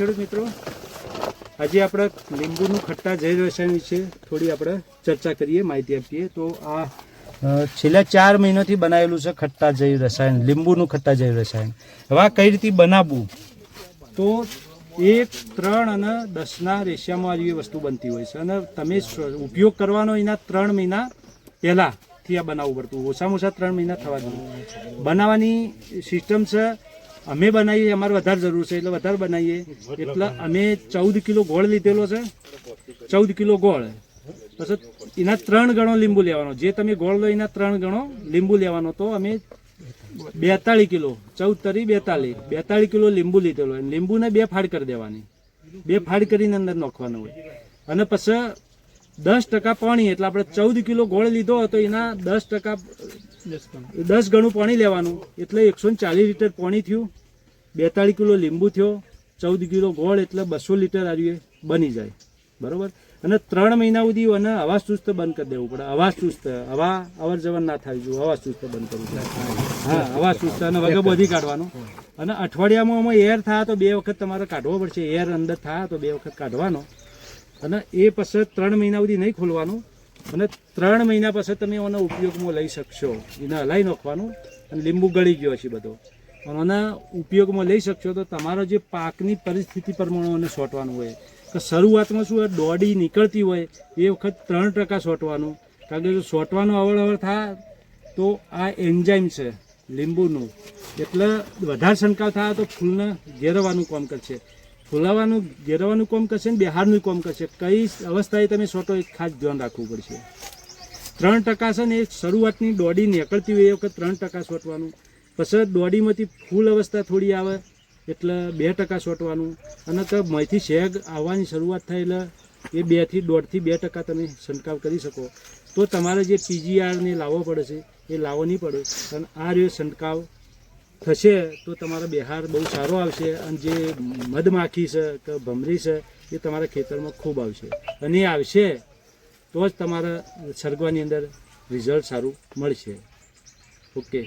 ખેડૂત મિત્રો, આજે આપણે લીંબુનું ખટ્ટા જૈવ રસાયણ વિશે થોડી આપણે ચર્ચા કરીએ, માહિતી આપીએ. તો આ છેલ્લા ચાર મહિનાથી બનાવેલું છે ખટ્ટા જૈવ રસાયણ, લીંબુનું ખટ્ટા જૈવ રસાયણ. હવે આ કઈ રીતે બનાવવું? તો એક, ત્રણ અને દસના રેશિયામાં આવી વસ્તુ બનતી હોય છે. અને તમે ઉપયોગ કરવાનો એના ત્રણ મહિના પહેલાંથી આ બનાવવું પડતું ઓછામાં ઓછા ત્રણ મહિના થવા જોઈએ. બનાવવાની સિસ્ટમ છે અમે બનાવીએ, અમારે વધારે જરૂર છે, એટલે વધારે બનાવીએ. એટલે અમે ચૌદ કિલો ગોળ લીધેલો છે. ચૌદ કિલો ગોળ. પછી એના ત્રણ ગણો લીંબુ લેવાનો. જે તમે ગોળ લો, એના ત્રણ ગણો લીંબુ લેવાનો. તો અમે બેતાળી કિલો, ચૌદ તરી બેતાળી બેતાળી કિલો લીંબુ લીધેલો. લીંબુને બે ફાડ કરી દેવાની. બે ફાડ કરીને અંદર નાખવાનું હોય. અને પછી દસ ટકા પાણી, એટલે આપણે ચૌદ કિલો ગોળ લીધો હતો એના દસ ટકા, દસ ગણું પાણી લેવાનું. એટલે એકસો ચાલીસ લીટર પાણી થયું. બેતાળીસ કિલો લીંબુ થયો, ચૌદ કિલો ગોળ એટલે બસો લીટર આવ્યું બની જાય. બરોબર? અને ત્રણ મહિના સુધી અને હવા ચુસ્ત બંધ કરી દેવું પડે. હવા ચુસ્ત હવા અવર જવર ના થાય જો હવા ચુસ્ત બંધ કરવું હા, હવા ચુસ્ત અને વગર બધી કાઢવાનું. અને અઠવાડિયામાં આમાં એર થાય તો બે વખત તમારે કાઢવો પડશે. એર અંદર થાય તો બે વખત કાઢવાનો. અને એ પછી ત્રણ મહિના સુધી નહીં ખોલવાનું. અને ત્રણ મહિના પછી તમે એનો ઉપયોગમાં લઈ શકશો. એને હલાવી નાખવાનું. અને લીંબુ ગળી ગયો છે બધો. એના ઉપયોગમાં લઈ શકશો તો તમારો જે પાકની પરિસ્થિતિ પ્રમાણે સોંટવાનું હોય, કે શરૂઆતમાં શું હોય, દોડી નીકળતી હોય, એ વખત ત્રણ ટકા સોટવાનું કારણ કે જો સોટવાનું અવળવળ અવળ થાય, તો આ એન્ઝાઇમ છે, લીંબુનું. એટલે વધારે શંકા થાય તો ફૂલને ઘેરવાનું કામ કરશે. ફૂલાવાનું, ઘેરવાનું કામ કરશે ને બહારનું કામ કરશે. કઈ અવસ્થાએ તમે સોટો એક ખાસ ધ્યાન રાખવું પડશે. ત્રણ ટકા છે ને એ શરૂઆતની દોડી નીકળતી હોય એ વખત ત્રણ ટકા સોટવાનું પછી દોડીમાંથી ફૂલ અવસ્થા થોડી આવે, એટલે બે ટકા સોટવાનું અને તો મયથી શેગ આવવાની શરૂઆત થાય એટલે એ બેથી દોઢથી બે ટકા તમે છંટકાવ કરી શકો. તો તમારે જે પીજીઆરને લાવવો પડે છે, એ લાવવો નહીં પડે. અને આ રહ્યો છંટકાવ. થશે તો તમારો બિહાર બહુ સારો આવશે અને જે મધમાખી છે કે ભમરી છે, એ તમારા ખેતરમાં ખૂબ આવશે. અને એ આવશે તો જ તમારા સરગવાની અંદર રિઝલ્ટ સારું મળશે. ઓકે.